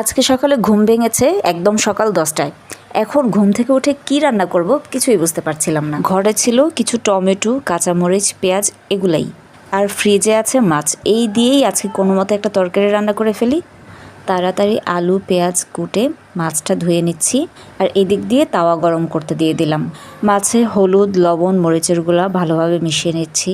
আজকে সকালে ঘুম ভেঙেছে একদম সকাল দশটায়। এখন ঘুম থেকে উঠে কি রান্না করব কিছুই বুঝতে পারছিলাম না। ঘরে ছিল কিছু টমেটো, কাঁচামরিচ, পেঁয়াজ এগুলাই। আর ফ্রিজে আছে মাছ। এই দিয়েই আজকে কোনো মতো একটা তরকারি রান্না করে ফেলি। তাড়াতাড়ি আলু, পেঁয়াজ কুটে মাছটা ধুয়ে নিচ্ছি আর এদিক দিয়ে তাওয়া গরম করতে দিয়ে দিলাম। মাছে হলুদ, লবণ, মরিচের গুঁড়া ভালোভাবে মিশিয়ে নিচ্ছি।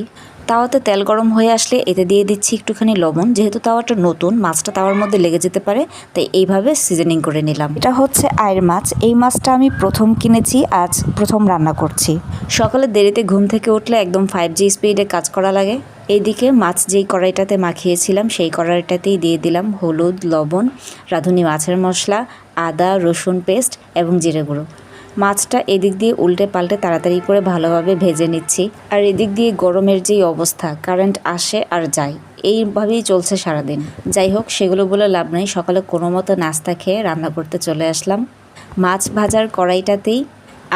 তাওয়াতে তেল গরম হয়ে আসলে এতে দিয়ে দিচ্ছি একটুখানি লবণ যেহেতু তাওয়াটা নতুন মাছটা তাওয়ার মধ্যে লেগে যেতে পারে তাই এইভাবে সিজনিং করে নিলাম। এটা হচ্ছে আয়ের মাছ এই মাছটা আমি প্রথম কিনেছি আজ প্রথম রান্না করছি। সকালে দেরিতে ঘুম থেকে উঠলে একদম ফাইভ জি স্পিডে কাজ করা লাগে। এইদিকে মাছ যেই কড়াইটাতে মাখিয়েছিলাম সেই কড়াইটাতেই দিয়ে দিলাম হলুদ লবণ রাঁধুনি মাছের মশলা আদা রসুন পেস্ট এবং জিরে গুঁড়ো। মাছটা এদিক দিয়ে উল্টে পাল্টে তাড়াতাড়ি করে ভালোভাবে ভেজে নিচ্ছি। আর এদিক দিয়ে গরমের যেই অবস্থা কারেন্ট আসে আর যায়, এইভাবেই চলছে সারাদিন। যাই হোক, সেগুলো বলে লাভ নেই। সকালে কোনো মতো নাস্তা খেয়ে রান্না করতে চলে আসলাম। মাছ ভাজার কড়াইটাতেই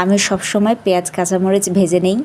আমি সবসময় পেঁয়াজ, কাঁচামরিচ ভেজে নেই।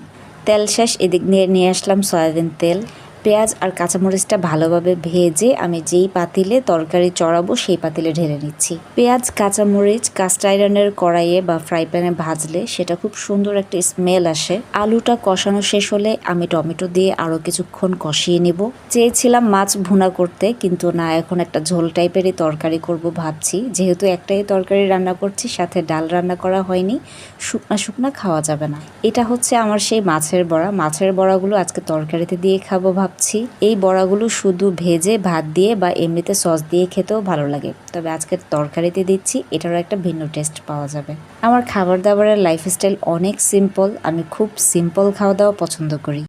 তেল শেষ, এদিক নিয়ে নিয়ে আসলাম সয়াবিন তেল। পেঁয়াজ আর কাঁচামরিচটা ভালোভাবে ভেজে আমি যেই পাতিলে তরকারি চড়াবো সেই পাতিলে ঢেলে নিচ্ছি। পেঁয়াজ, কাঁচামরিচ কাস্ট আয়রনের কড়াইয়ে বা ফ্রাই প্যানে ভাজলে সেটা খুব সুন্দর একটা স্মেল আসে। আলুটা কষানো শেষ হলে আমি টমেটো দিয়ে আরও কিছুক্ষণ কষিয়ে নেব। চেয়েছিলাম মাছ ভুনা করতে, কিন্তু না, এখন একটা ঝোল টাইপেরই তরকারি করব ভাবছি। যেহেতু একটাই তরকারি রান্না করছি, সাথে ডাল রান্না করা হয়নি, শুকনা শুকনা খাওয়া যাবে না। এটা হচ্ছে আমার সেই মাছের বড়া। মাছের বড়াগুলো আজকে তরকারিতে দিয়ে খাব ভাবছি এই বড়াগুলো শুধু ভেজে, ভাত দিয়ে বা এমনিতে সস দিয়ে খেতেও ভালো লাগে। তবে আজকে তরকারিতে দিচ্ছি, এটারও একটা ভিন্ন টেস্ট পাওয়া যাবে। আমার খাবার দাবারের লাইফস্টাইল অনেক সিম্পল আমি খুব সিম্পল খাওয়া দাওয়া পছন্দ করি।